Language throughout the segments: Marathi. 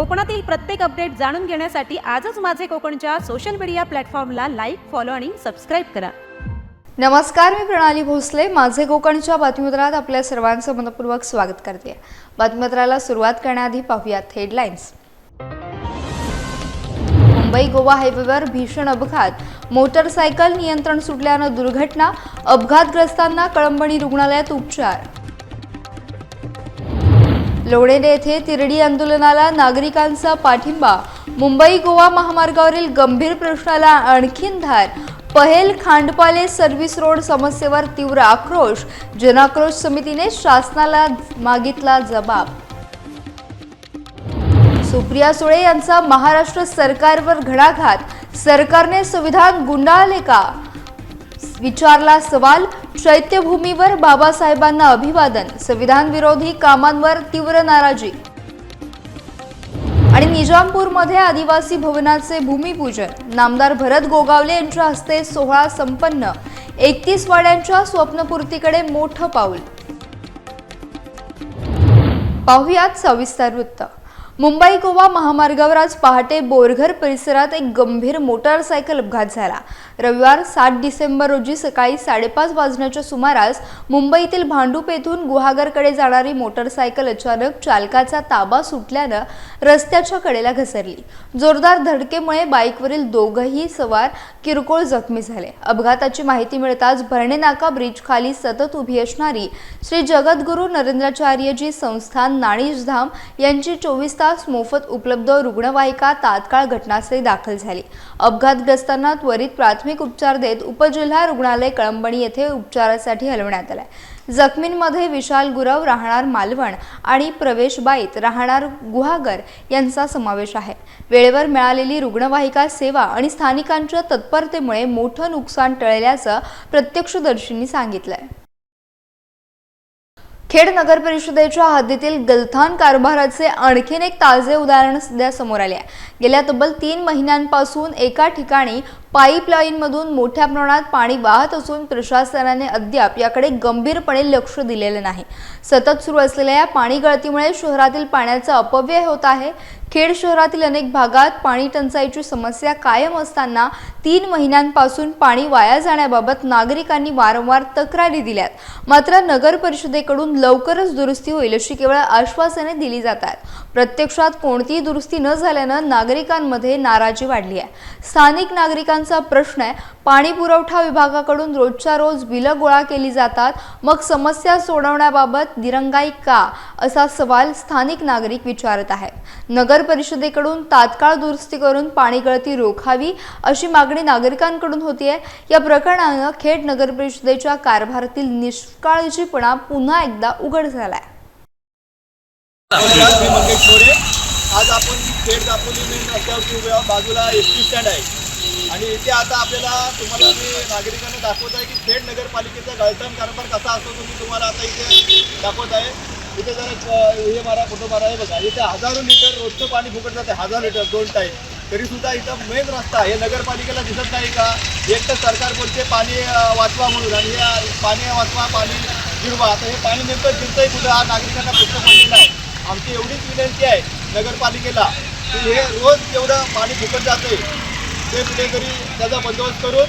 कोकणातील प्रत्येक अपडेट जाणून घेण्यासाठी आजच माझे कोकणच्या सोशल मीडिया प्लॅटफॉर्मला लाईक फॉलो आणि सबस्क्राईब करा. नमस्कार मी प्रणाली भोसले. माझे कोकणच्या बातमीपत्रात आपल्या सर्वांचं मनपूर्वक स्वागत करते. बातमीपत्राला सुरुवात करण्याआधी पाहूयात हेडलाईन्स मुंबई गोवा हायवेवर भीषण अपघात. मोटरसायकल नियंत्रण सुटल्यानं दुर्घटना. अपघातग्रस्तांना कळंबणी रुग्णालयात उपचार. लोणेरे येथे तिरडी आंदोलनाला नागरिकांचा पाठिंबा. मुंबई गोवा महामार्गावरील गंभीर प्रश्नाला आणखीन धार. पहेल खांडपाले सर्व्हिस रोड समस्येवर तीव्र आक्रोश. जनाक्रोश समितीने शासनाला मागितला जबाब. सुप्रिया सुळे यांचा महाराष्ट्र सरकारवर घडाघात सरकारने संविधान गुंडाळले का? विचारला सवाल चैत्यभूमीवर बाबासाहेबांना अभिवादन संविधान विरोधी कामांवर तीव्र नाराजी. आणि निजामपूरमध्ये आदिवासी भवनाचे भूमिपूजन नामदार भरत गोगावले यांच्या हस्ते सोहळा संपन्न. एकतीस वाड्यांच्या स्वप्नपूर्तीकडे मोठं पाऊल. पाहुयात सविस्तर वृत्त. मुंबई गोवा महामार्गावर आज पहाटे बोरघर परिसरात एक गंभीर मोटारसायकल अपघात झाला. रविवार सात डिसेंबर रोजी सकाळी साडेपाच वाजण्याच्या सुमारास मुंबईतील भांडूप येथून गुहागरकडे जाणारी मोटारसायकल अचानक चालकाचा ताबा सुटल्यानं रस्त्याच्या कडेला घसरली. जोरदार धडकेमुळे बाईकवरील दोघंही सवार किरकोळ जखमी झाले. अपघाताची माहिती मिळताच भरणे नाका ब्रिज खाली सतत उभी असणारी श्री जगद्गुरू नरेंद्राचार्यजी संस्थान नाणीजधाम यांची चोवीस तास मोफत उपलब्ध रुग्णवाहिका तात्काळ घटनास्थळी दाखल झाली. अपघातग्रस्तांना त्वरित प्राथमिक उपचार देत उपजिल्हा रुग्णालय कळंबणी येथे उपचारासाठी हलवण्यात आलाय. जखमींमध्ये विशाल गुरव राहणार मालवण आणि प्रवेश बाईत राहणार गुहागर यांचा समावेश आहे. वेळेवर मिळालेली रुग्णवाहिका सेवा आणि स्थानिकांच्या तत्परतेमुळे मोठं नुकसान टळल्याचं प्रत्यक्षदर्शींनी सांगितलंय. खेड नगर परिषदेच्या हद्दीतील गलथान कारभाराचे आणखीन एक ताजे उदाहरण सध्या समोर आले आहे. गेल्या तब्बल तीन महिन्यांपासून एका ठिकाणी पाईपलाईनमधून मोठ्या प्रमाणात पाणी वाहत असून प्रशासनाने अद्याप याकडे गंभीरपणे लक्ष दिलेलं नाही. सतत सुरू असलेल्या या पाणी गळतीमुळे शहरातील पाण्याचा अपव्यय होत आहे. खेड शहरातील अनेक भागात पाणी टंचाईची समस्या कायम असताना तीन महिन्यांपासून पाणी वाया जाण्याबाबत नागरिकांनी वारंवार तक्रारी दिल्यात. मात्र नगर परिषदेकडून लवकरच दुरुस्ती होईल अशी केवळ आश्वासने दिली जातात प्रत्यक्षात कोणतीही दुरुस्ती न झाल्यानं नागरिकांमध्ये नाराजी वाढली आहे. स्थानिक नागरिकांचा प्रश्न आहे. पाणी पुरवठा विभागाकडून रोजच्या रोज बिलं गोळा केली जातात. मग समस्या सोडवण्याबाबत दिरंगाई का? असा सवाल स्थानिक नागरिक विचारत आहेत. नगर परिषदेकडून तात्काळ दुरुस्ती करून पाणी गळती रोखावी अशी मागणी नागरिकांकडून होतीये. या प्रकरणानं खेड नगर परिषदेच्या कारभारातील निष्काळजीपणा पुन्हा एकदा उघड झालाय. आज आपण खेड दापोली मेन रस्त्यावरती बाजूला एस टी स्टँड आहे. आणि इथे आता आपल्याला तुम्हाला मी नागरिकांना दाखवत आहे की थेट नगरपालिकेचा गळतण कारभार कसा असतो तुम्ही तुम्हाला आता इथे दाखवत आहे. इथे जरा हे मारा फोटो मारा हे बघा. इथे हजारो लिटर रोजचं पाणी फुकट जाते हजार लिटर दोन टाईम. तरी सुद्धा इथं मेन रस्ता हे नगरपालिकेला दिसत नाही का? एक तर सरकार बोलते पाणी वाचवा म्हणून आणि हे पाणी वाचवा पाणी जिरवा आता हे पाणी नेमकं जिरतंय कुठं? हा नागरिकांना प्रश्न पडलेला आहे. आमची एवढीच विनंती आहे नगरपालिकेला की हे रोज एवढं पाणी फुकट जाते. ते कुठेतरी त्याचा बंदोबस्त करून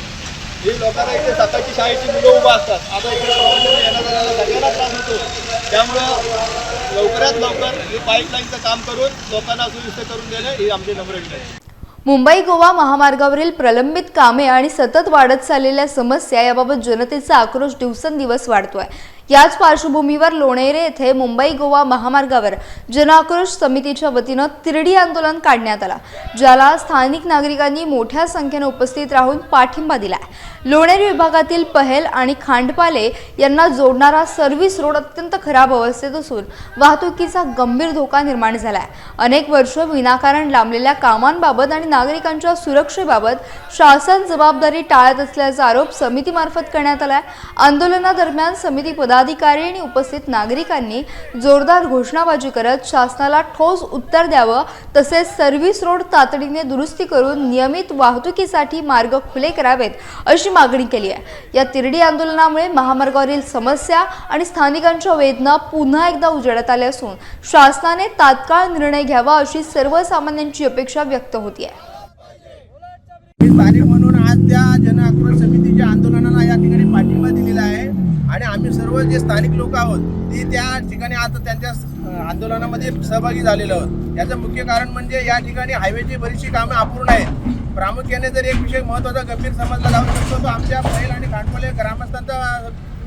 ही लोकांना इथे सकाळची शाळेची मुलं उभा असतात. आता इकडे येण्या जाण्याला सगळ्यांना त्रास होतो. त्यामुळं लवकरात लवकर ही पाईपलाईनचं काम करून लोकांना सुविधा करून देणे ही आमची नम्र विनंती. मुंबई गोवा महामार्गावरील प्रलंबित कामे आणि सतत वाढत चाललेल्या समस्या याबाबत जनतेचा आक्रोश दिवसेंदिवस वाढतोय. याच पार्श्वभूमीवर लोणेरे येथे मुंबई गोवा महामार्गावर जनआक्रोश समितीच्या वतीनं तिरडी आंदोलन काढण्यात आला ज्याला स्थानिक नागरिकांनी मोठ्या संख्येनं उपस्थित राहून पाठिंबा दिलाय. लोणेरे विभागातील पहेल आणि खांडपाले यांना जोडणारा सर्व्हिस रोड अत्यंत खराब अवस्थेत असून वाहतुकीचा गंभीर धोका निर्माण झालाय. अनेक वर्ष विनाकारण लांबलेल्या कामांबाबत आणि नागरिकांच्या सुरक्षेबाबत शासन जबाबदारी टाळत असल्याचा आरोप समितीमार्फत करण्यात आलाय. आंदोलनादरम्यान समिती पदाधिकारी आणि उपस्थित नागरिकांनी जोरदार घोषणाबाजी करत शासनाला ठोस उत्तर द्यावं तसेच सर्व्हिस रोड तातडीने दुरुस्ती करून नियमित वाहतुकीसाठी मार्ग खुले करावेत अशी मागणी केली आहे. या तिरडी आंदोलनामुळे महामार्गावरील समस्या आणि स्थानिकांच्या वेदना पुन्हा एकदा उजेडात आल्या असून शासनाने तात्काळ निर्णय घ्यावा अशी सर्वसामान्यांची अपेक्षा व्यक्त होती आहे म्हणून आज त्या जन आक्रोश समितीच्या आंदोलनाला या ठिकाणी पाठिंबा दिलेला आहे. आम्ही सर्व जे स्थानिक लोक आहोत ते त्या ठिकाणी आता त्यांच्या आंदोलनामध्ये सहभागी झालेलो आहोत. याचं मुख्य कारण म्हणजे या ठिकाणी हायवेची बरीचशी कामं अपूर्ण आहेत. प्रामुख्याने जर एक विषय महत्त्वाचा गंभीर समजला जाऊ शकतो तो आमच्या बैल आणि कांडपले ग्रामस्थांचा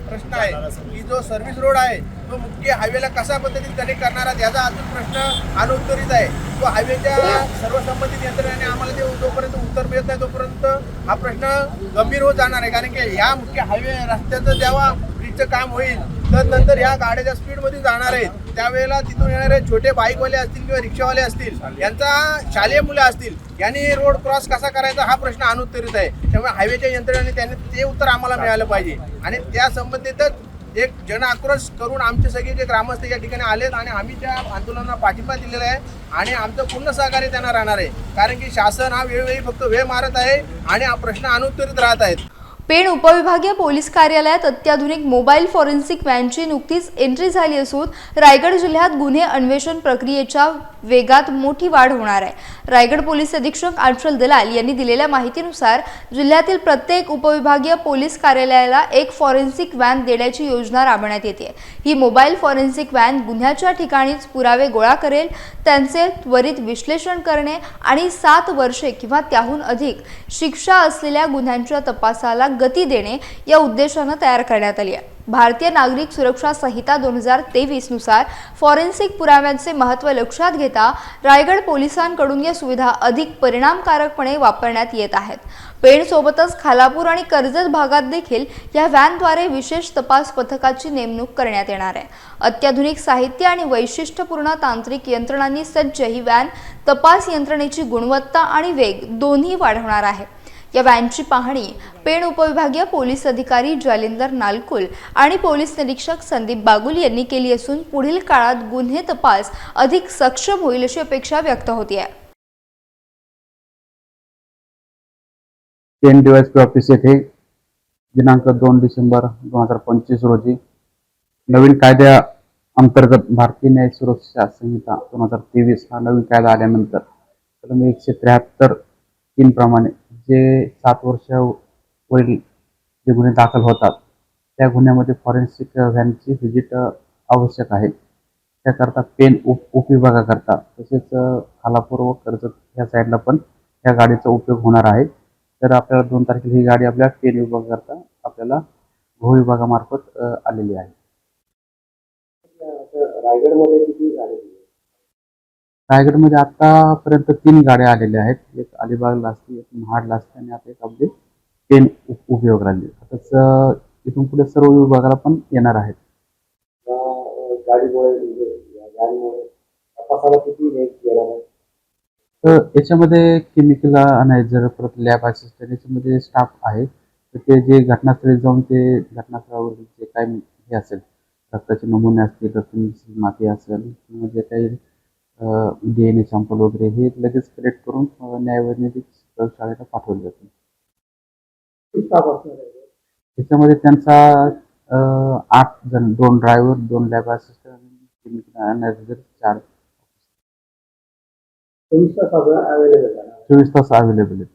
प्रश्न आहे. की जो सर्व्हिस रोड आहे तो मुख्य हायवेला कशा पद्धतीत कनेक्ट करणार आहे याचा अजून प्रश्न अनुत्तरित आहे. तो हायवेच्या सर्व संबंधित यंत्रणाने आम्हाला ते जोपर्यंत उत्तर मिळत नाही तोपर्यंत हा प्रश्न गंभीर होत जाणार आहे. कारण की या मुख्य हायवे रस्त्याचं जेव्हा ब्रिजचं काम होईल. तर नंतर ह्या गाड्या ज्या स्पीडमध्ये जाणार आहेत त्यावेळेला तिथून येणारे छोटे बाईकवाले असतील किंवा रिक्षावाले असतील यांचा शालेय मुलं असतील यांनी रोड क्रॉस कसा करायचा हा प्रश्न अनुत्तरित आहे. त्यामुळे हायवेच्या यंत्रणेने त्यांनी ते उत्तर आम्हाला मिळालं पाहिजे. आणि त्या संबंधितच एक जन आक्रोश करून आमचे सगळे जे ग्रामस्थ या ठिकाणी आलेत आणि आम्ही त्या आंदोलनाला पाठिंबा दिलेला आहे आणि आमचं पूर्ण सहकार्य त्यांना राहणार आहे. कारण की शासन हा वेळोवेळी फक्त वेळ मारत आहे आणि हा प्रश्न अनुत्तरित राहत आहेत. पेण उपविभागीय पोलीस कार्यालयात अत्याधुनिक मोबाईल फॉरेन्सिक व्हॅनची नुकतीच एंट्री झाली असून रायगड जिल्ह्यात गुन्हे अन्वेषण प्रक्रियेच्या वेगात मोठी वाढ होणार आहे. रायगड पोलीस अधीक्षक अंशल दलाल यांनी दिलेल्या माहितीनुसार जिल्ह्यातील प्रत्येक उपविभागीय पोलीस कार्यालयाला एक फॉरेन्सिक व्हॅन देण्याची योजना राबवण्यात येते. ही मोबाईल फॉरेन्सिक व्हॅन गुन्ह्याच्या ठिकाणीच पुरावे गोळा करेल त्यांचे त्वरित विश्लेषण करणे आणि सात वर्षे किंवा त्याहून अधिक शिक्षा असलेल्या गुन्ह्यांच्या तपासाला गती देणे या उद्देशानं तयार करण्यात आली आहे. भारतीय नागरिक सुरक्षा संहिता दोन हजार तेवीसनुसार फॉरेन्सिक पुराव्यांचे महत्त्व लक्षात घेता रायगड पोलिसांकडून या सुविधा अधिक परिणामकारकपणे वापरण्यात येत आहेत. पेणसोबतच खालापूर आणि कर्जत भागात देखील या व्हॅनद्वारे विशेष तपास पथकाची नेमणूक करण्यात येणार आहे. अत्याधुनिक साहित्य आणि वैशिष्ट्यपूर्ण तांत्रिक यंत्रणांनी सज्ज ही व्हॅन तपास यंत्रणेची गुणवत्ता आणि वेग दोन्ही वाढवणार आहे. या व्हॅनची पाहणी पेण उपविभागीय पोलीस अधिकारी जालिंदर नालकुल आणि पोलीस निरीक्षक संदीप बागुल यांनी केली असून पुढील काळात गुन्हे तपास अधिक सक्षम होईल अशी अपेक्षा व्यक्त होती आहे पेन पी ऑफिस येथे दिनांक दोन डिसेंबर दोन हजार पंचवीस रोजी नवीन कायद्या अंतर्गत भारतीय न्याय सुरक्षा संहिता दोन हजार तेवीस हा नवीन कायदा आल्यानंतर कलम एकशे त्र्याहत्तर तीन प्रमाणे जे सात वर्षावरील जे गुन्हे दाखल होतात त्या गुन्ह्यामध्ये फॉरेन्सिक व्हॅनची व्हिजिट आवश्यक आहे. त्याकरता पेन उप उपविभागाकरता तसेच खालापूर व कर्जत ह्या साईडला पण या गाडीचा उपयोग होणार आहे. तर आपल्याला दोन तारखेला ही गाडी आपल्या पेन विभागाकरता आपल्याला गृह विभागामार्फत आलेली आहे. रायगडमध्ये आतापर्यंत तीन गाड्या आलेल्या आहेत. एक अलिबागला असते एक महाडला असते आणि आता एक आपली पेन उप उपयोगाला आली आताच अ, इथून पुढे सर्व विभागाला पण येणार आहेत. तर याच्यामध्ये केमिकल अनायझर परत लॅब असिस्टंट याच्यामध्ये स्टाफ आहे तर ते जे घटनास्थळी जाऊन ते घटनास्थळावर जे काही हे असेल रक्ताचे नमुने असतील रक्ताची माती असेल किंवा जे काही डी सॅम्पल वगैरे हे लगेच कलेक्ट करून न्यायवैज्ञानिक प्रयोगशाळेला पाठवले जाते. त्याच्यामध्ये त्यांचा आठ जण दोन ड्रायव्हर दोन लॅब असिस्टंट चार चोवीस तास अवेलेबल आहेत.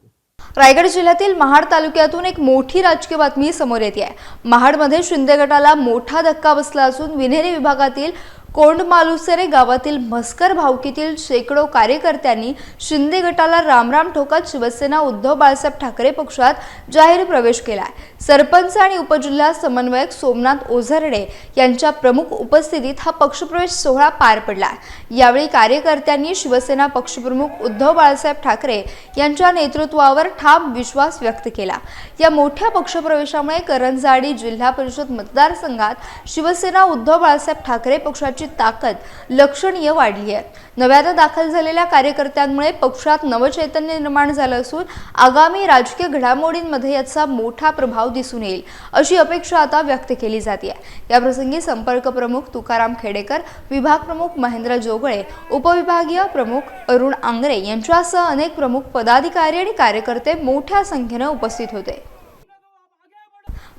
रायगड जिल्ह्यातील महाड तालुक्यातून एक मोठी राजकीय बातमी समोर येते आहे. महाडमध्ये शिंदे गटाला मोठा धक्का बसला असून विन्हेरी विभागातील कोंडमालुसरे गावातील म्हस्कर भावकीतील शेकडो कार्यकर्त्यांनी शिंदे गटाला रामराम ठोकत शिवसेना उद्धव बाळासाहेब ठाकरे पक्षात जाहीर प्रवेश केला आहे सरपंच आणि उपजिल्हा समन्वयक सोमनाथ ओझरडे यांच्या प्रमुख उपस्थितीत हा पक्षप्रवेश सोहळा पार पडला यावेळी कार्यकर्त्यांनी शिवसेना पक्षप्रमुख उद्धव बाळासाहेब ठाकरे यांच्या नेतृत्वावर ठाम विश्वास व्यक्त केला. या मोठ्या पक्षप्रवेशामुळे करंजाडी जिल्हा परिषद मतदारसंघात शिवसेना उद्धव बाळासाहेब ठाकरे पक्षाची कार्यकर्त्यांची ताकद लक्षणीय वाढली आहे. नव्यानं दाखल झालेल्या कार्यकर्त्यांमुळे पक्षात नवचैतन्य निर्माण झालं असून आगामी राजकीय घडामोडींमध्ये याचा मोठा प्रभाव दिसून येईल अशी अपेक्षा आता व्यक्त केली जाते याप्रसंगी संपर्क प्रमुख तुकाराम खेडेकर विभाग प्रमुख महेंद्र जोगळे उपविभागीय प्रमुख अरुण आंग्रे यांच्यासह अनेक प्रमुख पदाधिकारी आणि कार्यकर्ते मोठ्या संख्येनं उपस्थित होते.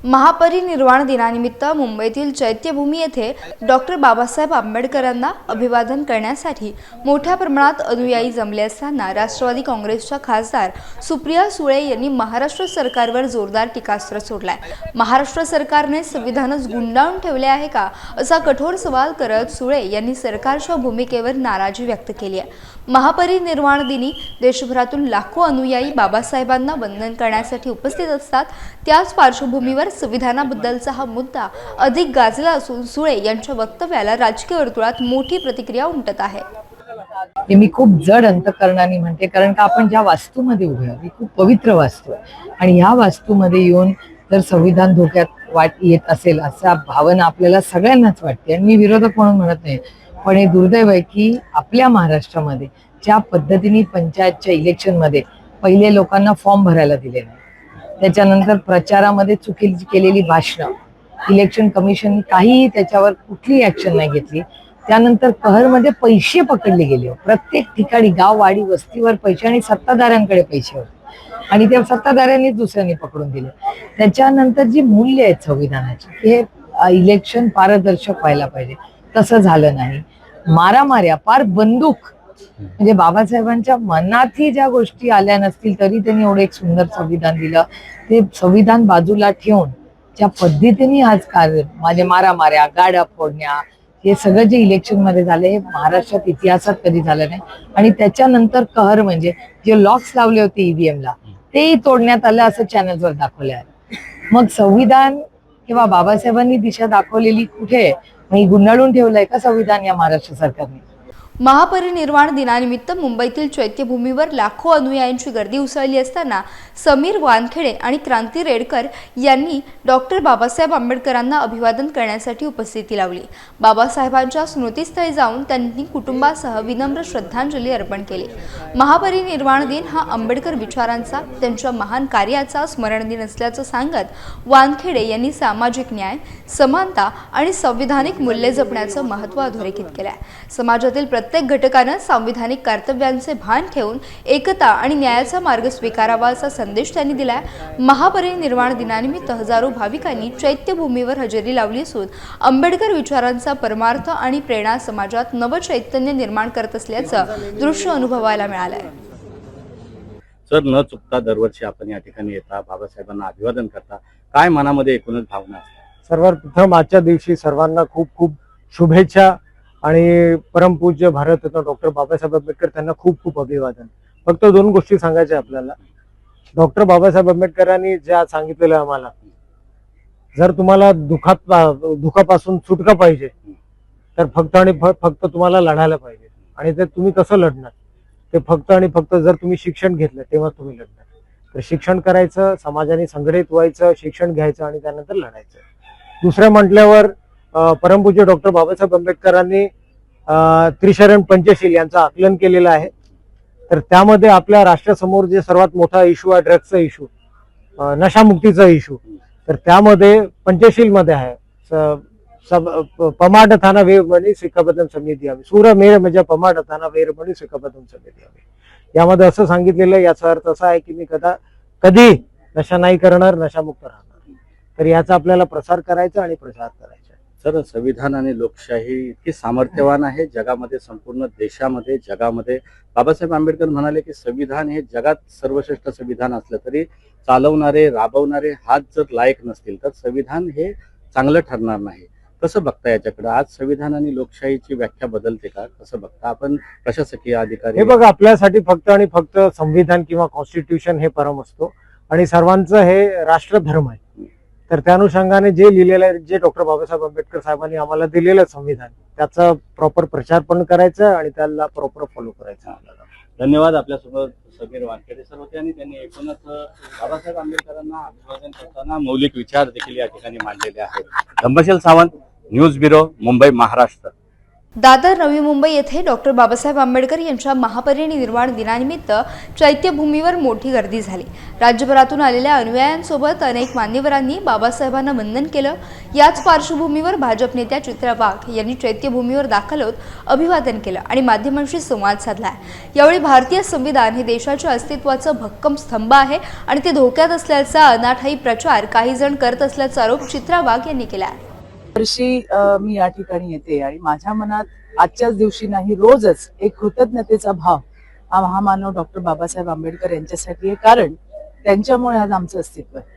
महापरिनिर्वाण दिनानिमित्त मुंबईतील चैत्यभूमी येथे डॉक्टर बाबासाहेब आंबेडकरांना अभिवादन करण्यासाठी मोठ्या प्रमाणात अनुयायी जमले असताना राष्ट्रवादी काँग्रेसच्या खासदार सुप्रिया सुळे यांनी महाराष्ट्र सरकारवर जोरदार टीकास्त्र सोडलाय. महाराष्ट्र सरकारने संविधानच गुंडाळून ठेवले आहे का असा कठोर सवाल करत सुळे यांनी सरकारच्या भूमिकेवर नाराजी व्यक्त केली आहे. महापरिनिर्वाण दिनी देशभरातून लाखो अनुयायी बाबासाहेबांना वंदन करण्यासाठी उपस्थित असतात. त्याच पार्श्वभूमीवर संविधानाबद्दलचा हा मुद्दा अधिक गाजला असून सुळे यांच्या वक्तव्याला राजकीय वर्तुळात मोठी प्रतिक्रिया उमटत आहे. हे मी खूप जड अंतकरणाने म्हणते कारण का आपण ज्या वास्तूमध्ये उभे आहोत ही खूप पवित्र वास्तू आहे. आणि ह्या वास्तूमध्ये येऊन जर संविधान धोक्यात वाट येत असेल असा भावना आपल्याला सगळ्यांनाच वाटते. आणि मी विरोधक म्हणून म्हणत नाही पण हे दुर्दैव आहे की आपल्या महाराष्ट्रामध्ये ज्या पद्धतीने पंचायतच्या इलेक्शनमध्ये पहिले लोकांना फॉर्म भरायला दिले नाही त्याच्यानंतर प्रचारामध्ये चुकीची केलेली भाषणं इलेक्शन कमिशन काहीही त्याच्यावर कुठलीही ऍक्शन नाही घेतली. त्यानंतर कहरमध्ये पैसे पकडले गेले. प्रत्येक ठिकाणी गाव वाडी वस्तीवर पैसे आणि सत्ताधाऱ्यांकडे पैसे होते. आणि त्या सत्ताधाऱ्यांनीच दुसऱ्यांनी पकडून दिले. त्याच्यानंतर जी मूल्य आहेत संविधानाची हे इलेक्शन पारदर्शक व्हायला पाहिजे. तसं झालं नाही. मारामाऱ्या पार बंदूक म्हणजे बाबासाहेबांच्या मनातही ज्या गोष्टी आल्या नसतील तरी त्यांनी एवढं एक सुंदर संविधान दिलं. ते संविधान बाजूला ठेवून ज्या पद्धतीने आज कार्य माझे मारामाऱ्या गाड्या फोडण्या हे सगळं जे इलेक्शनमध्ये झालं हे महाराष्ट्रात इतिहासात कधी झालं नाही. आणि त्याच्यानंतर कहर म्हणजे जे लॉक्स लावले होते ईव्हीएमला तेही तोडण्यात आलं असं चॅनलवर दाखवलं आहे मग संविधान किंवा बाबासाहेबांनी दिशा दाखवलेली कुठे? गुंडाळून ठेवलंय का संविधान या महाराष्ट्र सरकारने? महापरिनिर्वाण दिनानिमित्त मुंबईतील चैत्यभूमीवर लाखो अनुयायांची गर्दी उसळली असताना समीर वानखेडे आणि क्रांती रेडकर यांनी डॉक्टर बाबासाहेब आंबेडकरांना अभिवादन करण्यासाठी उपस्थिती लावली. बाबासाहेबांच्या स्मृतीस्थळी जाऊन त्यांनी कुटुंबासह विनम्र श्रद्धांजली अर्पण केली. महापरिनिर्वाण दिन हा आंबेडकर विचारांचा त्यांच्या महान कार्याचा स्मरण दिन असल्याचं सांगत वानखेडे यांनी सामाजिक न्याय समानता आणि संविधानिक मूल्ये जपण्याचं महत्त्व अधोरेखित केलं आहे समाजातील प्रत्येक घटकानं सांविधानिक कर्तव्यांचे भान ठेवून एकता आणि न्यायाचा मार्ग स्वीकारावा असा संदेश त्यांनी दिलाय. महापरिनिर्वाण दिनानिमित्त हजारो भाविकांनी चैत्यभूमीवर हजेरी लावली असून आंबेडकर विचारांचा परमार्थ आणि प्रेरणा समाजात नवचैतन्य निर्माण करत असल्याचं दृश्य अनुभवायला मिळालंय. सर न चुकता दरवर्षी आपण या ठिकाणी येता बाबासाहेबांना अभिवादन करता. काय मनामध्ये एकूणच भावना असतात? सर्वात प्रथम आजच्या दिवशी सर्वांना खूप खूप शुभेच्छा. आणि परमपूज्य भारतरत्न डॉक्टर बाबासाहेब आंबेडकर त्यांना खूप खूप अभिवादन. फक्त दोन गोष्टी सांगायच्या आपल्याला. डॉक्टर बाबासाहेब आंबेडकरांनी ज्या सांगितलेलं आम्हाला जर तुम्हाला दुखात दुखापासून सुटका पाहिजे तर फक्त आणि फक्त तुम्हाला लढायला पाहिजे. आणि ते तुम्ही कसं लढणार? ते फक्त आणि फक्त जर तुम्ही शिक्षण घेतलं तेव्हा तुम्ही लढणार. तर शिक्षण करायचं समाजाने संघटित व्हायचं शिक्षण घ्यायचं आणि त्यानंतर लढायचं. दुसरं म्हटल्यावर परमपूज्य डॉक्टर बाबासाहेब आंबेडकरांनी त्रिशरण पंचशील यांचं आकलन केलेलं आहे. तर त्यामध्ये आपल्या राष्ट्रासमोर जे सर्वात मोठा इश्यू आहे ड्रग्सचा इश्यू नशामुक्तीचा इश्यू तर त्यामध्ये पंचशीलमध्ये आहे. पमाड थाना वेरमणी सिक्काबदम समिती आम्ही. सूर मेर म्हणजे पमाड थाना वेरमणी सिक्काबदम समिती आम्ही. यामध्ये असं सांगितलेलं आहे, याचा अर्थ असा आहे की मी कदा कधी नशा नाही करणार नशामुक्त राहणार. तर याचा आपल्याला प्रसार करायचा आणि प्रसार करायचा. सर संविधान आणि लोकशाही इतकी सामर्थ्यवान आहे जगामध्ये संपूर्ण देशामध्ये जगामध्ये. बाबासाहेब आंबेडकर म्हणाले की संविधान हे जगात सर्वश्रेष्ठ संविधान असलं तरी चालवणारे राबवणारे हात जर लायक नसतील तर संविधान हे चांगलं ठरणार नाही. कसं बघता याच्याकडे? आज संविधान आणि लोकशाहीची व्याख्या बदलते का? कसं बघता? आपण प्रशासकीय अधिकारी हे बघा आपल्यासाठी फक्त आणि फक्त संविधान किंवा कॉन्स्टिट्यूशन हे परम असतो. आणि सर्वांचं हे राष्ट्रधर्म आहे. तर त्या अनुषंगाने जे लिहिलेलं आहे जे डॉक्टर बाबासाहेब आंबेडकर साहेबांनी आम्हाला दिलेलं संविधान त्याचा प्रॉपर प्रचार पण करायचा आणि त्याला प्रॉपर फॉलो करायचा. धन्यवाद आपल्यासोबत समीर वानखेडे सर होते आणि त्यांनी एकूणच बाबासाहेब आंबेडकरांना अभिवादन करताना मौलिक विचार देखील या ठिकाणी मांडलेले आहेत. Dhammasheel Sawant news bureau Mumbai Maharashtra. Dadar Navi Mumbai येथे डॉक्टर बाबासाहेब आंबेडकर यांच्या महापरिनिर्वाण दिनानिमित्त चैत्यभूमीवर मोठी गर्दी झाली. राज्यभरातून आलेल्या अनुयायांसोबत अनेक मान्यवरांनी बाबासाहेबांना वंदन केलं. याच पार्श्वभूमीवर भाजप नेत्या चित्रा वाघ यांनी चैत्यभूमीवर दाखल होत अभिवादन केलं आणि माध्यमांशी संवाद साधला यावेळी भारतीय संविधान हे देशाच्या अस्तित्वाचं भक्कम स्तंभ आहे आणि ते धोक्यात असल्याचा अनाठाई प्रचार काही जण करत असल्याचा आरोप चित्रा वाघ यांनी केला आहे वर्षी मी या ठिकाणी येते आणि माझ्या मनात आजच्याच दिवशी नाही रोजच एक कृतज्ञतेचा भाव हा महामानव डॉक्टर बाबासाहेब आंबेडकर यांच्यासाठी आहे. कारण त्यांच्यामुळे आज आमचं अस्तित्व आहे.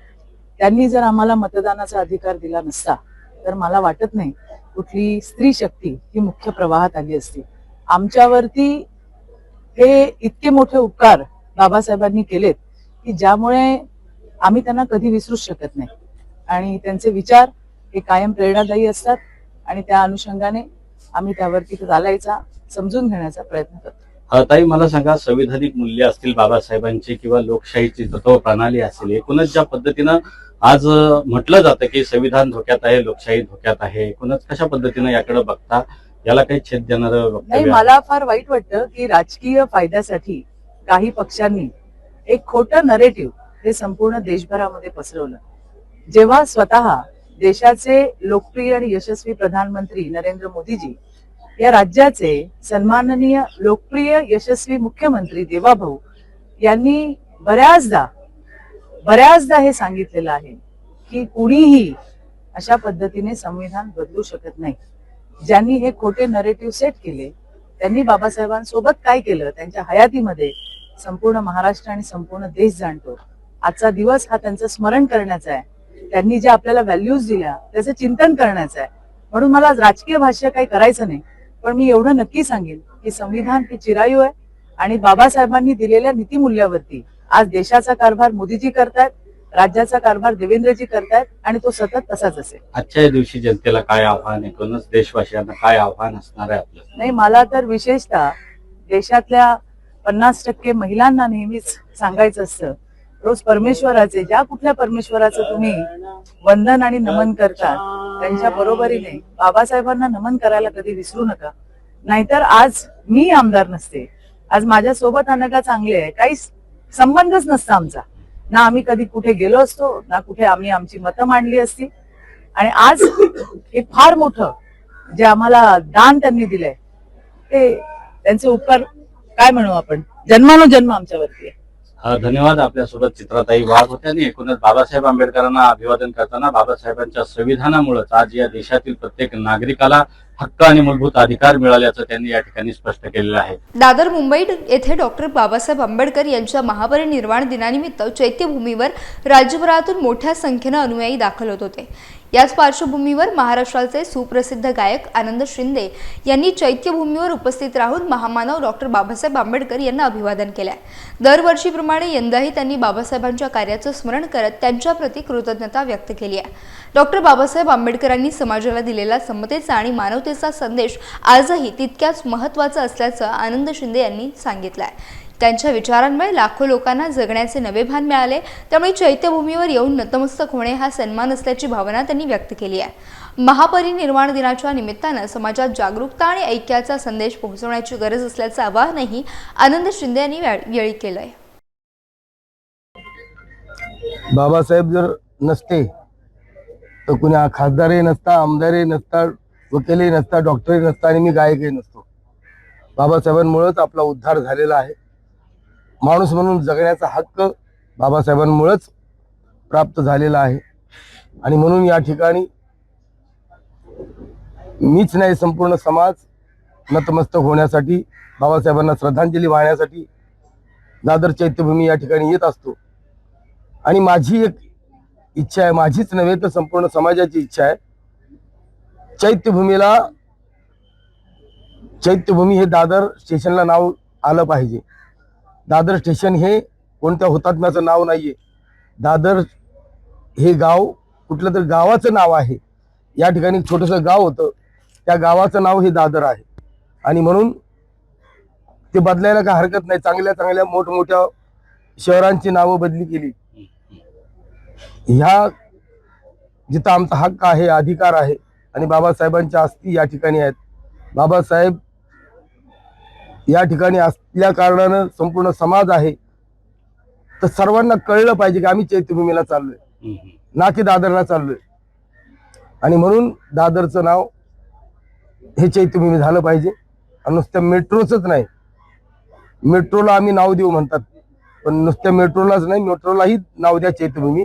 त्यांनी जर आम्हाला मतदानाचा अधिकार दिला नसता तर मला वाटत नाही कुठली स्त्री शक्ती ही मुख्य प्रवाहात आली असती. आमच्यावरती हे इतके मोठे उपकार बाबासाहेबांनी केलेत की ज्यामुळे आम्ही त्यांना कधी विसरूच शकत नाही. आणि त्यांचे विचार हे कायम प्रेरणादायी असतात आणि त्या अनुषंगाने आम्ही त्यावरती चालायचा समजून घेण्याचा प्रयत्न करतो. ताई मला सांगा संविधानिक मूल्य असतील बाबासाहेबांची किंवा लोकशाहीची तत्व प्रणाली असेल एकूणच ज्या पद्धतीनं आज म्हटलं जातं की संविधान धोक्यात आहे लोकशाही धोक्यात आहे एकूणच कशा पद्धतीनं याकडे बघता? याला काही छेद देणारं नाही? मला फार वाईट वाटतं की राजकीय फायद्यासाठी काही पक्षांनी एक खोटं नरेटिव्ह हे संपूर्ण देशभरामध्ये पसरवलं. जेव्हा स्वतः देशाचे लोकप्रिय आणि यशस्वी प्रधानमंत्री नरेंद्र मोदीजी या राज्याचे सन्माननीय लोकप्रिय यशस्वी मुख्यमंत्री देवाभाऊ यांनी बऱ्याचदा बऱ्याचदा हे सांगितलेलं आहे की कुणीही अशा पद्धतीने संविधान बदलू शकत नाही. ज्यांनी हे खोटे नरेटिव्ह सेट केले त्यांनी बाबासाहेबांसोबत काय केलं त्यांच्या हयातीमध्ये संपूर्ण महाराष्ट्र आणि संपूर्ण देश जाणतो. आजचा दिवस हा त्यांचं स्मरण करण्याचा आहे. त्यांनी जे आपल्याला व्हॅल्यूज दिल्या त्याचं चिंतन करण्याचं आहे. म्हणून मला आज राजकीय भाष्य काही करायचं नाही पण मी एवढं नक्की सांगेन की संविधान हे चिरायू आहे आणि बाबासाहेबांनी दिलेल्या नीतिमूल्यावरती आज देशाचा कारभार मोदीजी करतायत राज्याचा कारभार देवेंद्रजी करतायत आणि तो सतत तसाच असेल. आजच्या या दिवशी जनतेला काय आव्हान एकूणच देशवासियांना काय आव्हान असणार आहे आपलं? नाही मला तर विशेषतः देशातल्या पन्नास टक्के महिलांना नेहमीच सांगायचं असतं रोज परमेश्वराचे ज्या कुठल्या परमेश्वराचं तुम्ही वंदन आणि नमन करता त्यांच्या बरोबरीने बाबासाहेबांना नमन करायला कधी विसरू नका. नाहीतर आज मी आमदार नसते. आज माझ्या सोबत अनका चांगले आहे. काही संबंधच नसता आमचा. ना आम्ही कधी कुठे गेलो असतो ना कुठे आम्ही आमची मतं मांडली असती. आणि आज हे फार मोठं जे आम्हाला दान त्यांनी दिलंय ते त्यांचे उपकार काय म्हणू आपण? जन्मानुजन्म आमच्यावरती आहे. धन्यवाद. आपल्यासोबत चित्राताई वाघ होत्या. आणि एकूणच बाबासाहेब आंबेडकरांना अभिवादन करताना बाबासाहेबांच्या संविधानामुळेच आज या देशातील प्रत्येक नागरिकाला हक्क आणि मूलभूत अधिकार मिळाल्याचं त्यांनी या ठिकाणी स्पष्ट केलेलं आहे. दादर मुंबईत येथे डॉक्टर बाबासाहेब आंबेडकर यांच्या महापरिनिर्वाण दिनानिमित्त चैत्यभूमीवर राज्यभरातून मोठ्या संख्येनं अनुयायी दाखल होत होते. याच पार्श्वभूमीवर महाराष्ट्राचे सुप्रसिद्ध गायक आनंद शिंदे यांनी चैत्यभूमीवर उपस्थित राहून महामानव डॉक्टर बाबासाहेब आंबेडकर यांना अभिवादन केलं दरवर्षीप्रमाणे यंदाही त्यांनी बाबासाहेबांच्या कार्याचं स्मरण करत त्यांच्याप्रती कृतज्ञता व्यक्त केली आहे. डॉक्टर बाबासाहेब आंबेडकरांनी समाजाला दिलेला समतेचा आणि मानवतेचा संदेश आजही तितक्याच महत्त्वाचा असल्याचं आनंद शिंदे यांनी सांगितलं आहे त्यांच्या विचारांमुळे लाखो लोकांना जगण्याचे नवे भान मिळाले. त्यामुळे चैत्यभूमीवर येऊन नतमस्तक होणे हा सन्मान असल्याची भावना त्यांनी व्यक्त केली आहे. महापरिनिर्वाण दिनाच्या निमित्तानं समाजात जागरूकता आणि ऐक्याचा संदेश पोहोचवण्याची गरज असल्याचं आवाहनही आनंद शिंदे यांनी वेळी केलं आहे बाबासाहेब जर नसते तर कुणी खासदारही नसता आमदारही नसता वकीलही नसता डॉक्टरही नसता आणि मी गायकही नसतो. बाबासाहेबांमुळेच आपला उद्धार झालेला आहे. माणूस म्हणून जगण्याचा हक्क बाबासाहेबांमुळेच प्राप्त झालेला आहे. आणि म्हणून या ठिकाणी मीच नाही संपूर्ण समाज नतमस्तक होण्यासाठी बाबासाहेबांना श्रद्धांजली वाहण्यासाठी दादर चैत्यभूमी या ठिकाणी येत असतो. आणि माझी एक इच्छा आहे माझीच नव्हे तर संपूर्ण समाजाची इच्छा आहे. चैत्यभूमीला चैत्यभूमी हे दादर स्टेशनला नाव आलं पाहिजे. दादर स्टेशन हे कोणत्या हुतात्म्याचं नाव नाही आहे दादर हे गाव कुठलं तर गावाचं नाव आहे. या ठिकाणी छोटंसं गाव होतं. त्या गावाचं नाव हे दादर आहे. आणि म्हणून ते बदलायला काय हरकत नाही. चांगल्या चांगल्या मोठमोठ्या शहरांची नावं बदली केली. ह्या जिथं आमचा हक्क आहे अधिकार आहे आणि बाबासाहेबांच्या अस्थी या ठिकाणी आहेत. बाबासाहेब या ठिकाणी असल्या कारणानं संपूर्ण समाज आहे. तर सर्वांना कळलं पाहिजे की आम्ही चैत्यभूमीला चाललोय. ना की दादरला चाललोय. आणि म्हणून दादरचं नाव हे चैत्यभूमी झालं पाहिजे. आणि नुसत्या मेट्रोचंच नाही. मेट्रोला आम्ही नाव देऊ म्हणतात. पण नुसत्या मेट्रोलाच नाही मेट्रोलाही नाव द्या चैत्यभूमी.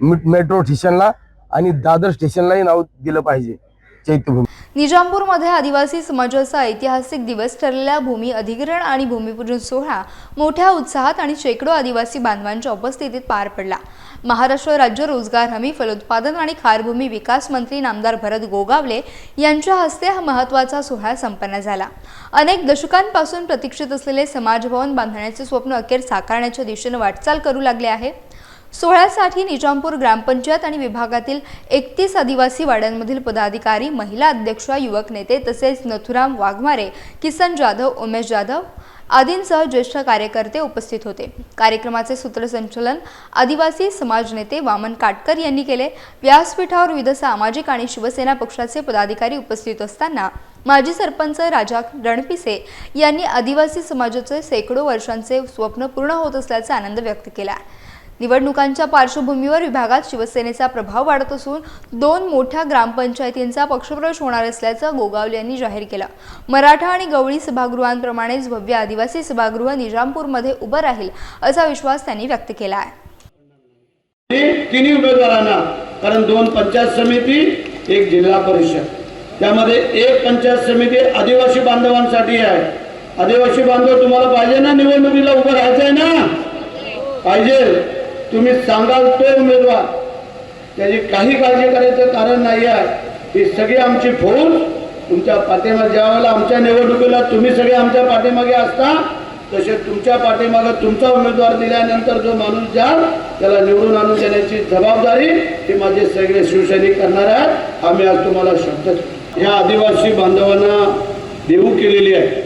मेट्रो स्टेशनला आणि दादर स्टेशनलाही नाव दिलं पाहिजे चैत्यभूमी. निजामपूरमध्ये आदिवासी समाजाचा ऐतिहासिक दिवस ठरलेला भूमी अधिग्रहण आणि भूमिपूजन सोहळा मोठ्या उत्साहात आणि शेकडो आदिवासी बांधवांच्या उपस्थितीत पार पडला. महाराष्ट्र राज्य रोजगार हमी फलोत्पादन आणि खारभूमी विकास मंत्री नामदार भरत गोगावले यांच्या हस्ते हा महत्त्वाचा सोहळा संपन्न झाला. अनेक दशकांपासून प्रतीक्षित असलेले समाजभवन बांधण्याचे स्वप्न अखेर साकारण्याच्या दिशेनं वाटचाल करू लागले आहे. सोहळ्यासाठी निजामपूर ग्रामपंचायत आणि विभागातील एकतीस आदिवासी वाड्यांमधील पदाधिकारी महिला अध्यक्षा युवक नेते तसेच नथुराम वाघमारे किसन जाधव उमेश जाधव आदींसह ज्येष्ठ कार्यकर्ते उपस्थित होते. कार्यक्रमाचे सूत्रसंचलन आदिवासी समाज नेते वामन काटकर यांनी केले. व्यासपीठावर विविध सामाजिक आणि शिवसेना पक्षाचे पदाधिकारी उपस्थित असताना माजी सरपंच राजा रणपिसे यांनी आदिवासी समाजाचे शेकडो वर्षांचे स्वप्न पूर्ण होत असल्याचा आनंद व्यक्त केला. निवडणुकांच्या पार्श्वभूमीवर विभागात शिवसेनेचा प्रभाव वाढत असून दोन मोठ्या ग्रामपंचायतींचा पक्षप्रवेश होणार असल्याचं गोगावले यांनी जाहीर केलं. मराठा आणि गवळी सभागृहांप्रमाणेच भव्य आदिवासी सभागृह निजामपूरमध्ये उभं राहील असा विश्वास त्यांनी व्यक्त केला आहे. तिन्ही उमेदवारांना कारण दोन पंचायत समिती एक जिल्हा परिषद. त्यामध्ये एक पंचायत समिती आदिवासी बांधवांसाठी आहे. आदिवासी बांधव तुम्हाला पाहिजे ना? निवडणुकीला उभं राहायचं आहे ना? पाहिजे. तुम्ही सांगाल तो उमेदवार. त्याची काही काळजी करायचं कारण नाही आहे. ही सगळी आमची फौज तुमच्या पाठीमागे ज्या वेळेला आमच्या निवडणुकीला तुम्ही सगळे आमच्या पाठीमागे असता तसे तुमच्या पाठीमागे तुमचा उमेदवार दिल्यानंतर जो माणूस जाल त्याला निवडून आणून देण्याची जबाबदारी ही माझे सगळे शिवसैनिक करणार आहेत. आम्ही आज तुम्हाला शब्द ह्या आदिवासी बांधवांना देऊ केलेली आहे.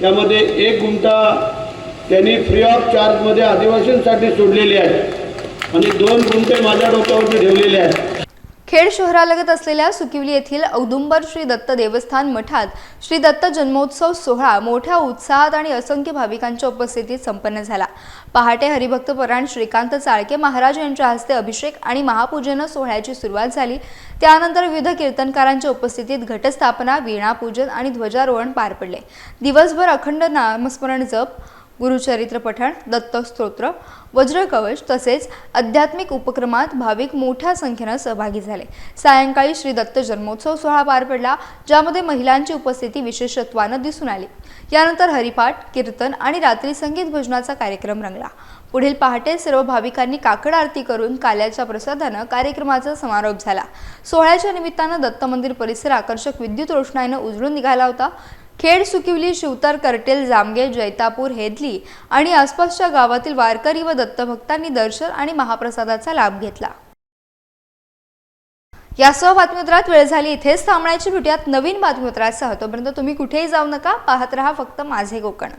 त्यामध्ये एक गुंता त्यांनी फ्री ऑफ चार्जमध्ये आदिवासींसाठी सोडलेली आहे. आणि दोन गुंठे माझ्या डोक्यावरती ठेवलेले आहेत. खेड शहरालगत असलेल्या सुकिवली येथील औदुंबर श्री दत्त देवस्थान मठात श्री दत्त जन्मोत्सव सोहळा मोठ्या उत्साहात आणि असंख्य भाविकांच्या उपस्थितीत संपन्न झाला. पहाटे हरिभक्तपराण श्रीकांत चाळके महाराज यांच्या हस्ते अभिषेक आणि महापूजन सोहळ्याची सुरुवात झाली. त्यानंतर विविध कीर्तनकारांच्या उपस्थितीत घटस्थापना वीणापूजन आणि ध्वजारोहण पार पडले. दिवसभर अखंड नामस्मरण जप गुरुचरित्र पठण दत्तस्तोत्र वज्रकवच तसेच आध्यात्मिक उपक्रमात भाविक मोठ्या संख्येनं सहभागी झाले. सायंकाळी श्री दत्त जन्मोत्सव सोहळा पार पडला ज्यामध्ये महिलांची उपस्थिती विशेषत्वानं दिसून आली. यानंतर हरिपाठ कीर्तन आणि रात्री संगीत भजनाचा कार्यक्रम रंगला. पुढील पहाटे सर्व भाविकांनी काकड आरती करून काल्याच्या प्रसादानं कार्यक्रमाचा समारोप झाला. सोहळ्याच्या निमित्तानं दत्त मंदिर परिसर आकर्षक विद्युत रोषणाईनं उजळून निघाला होता. खेड सुकिवली शिवतर करटेल जामगे जैतापूर हेदली आणि आसपासच्या गावातील वारकरी व दत्तभक्तांनी दर्शन आणि महाप्रसादाचा लाभ घेतला. यासह बातमीपत्रात वेळ झाली. इथेच थांबण्याची भेटूयात नवीन बातमीपत्रासह. तोपर्यंत तुम्ही कुठेही जाऊ नका. पाहत रहा फक्त माझे कोकण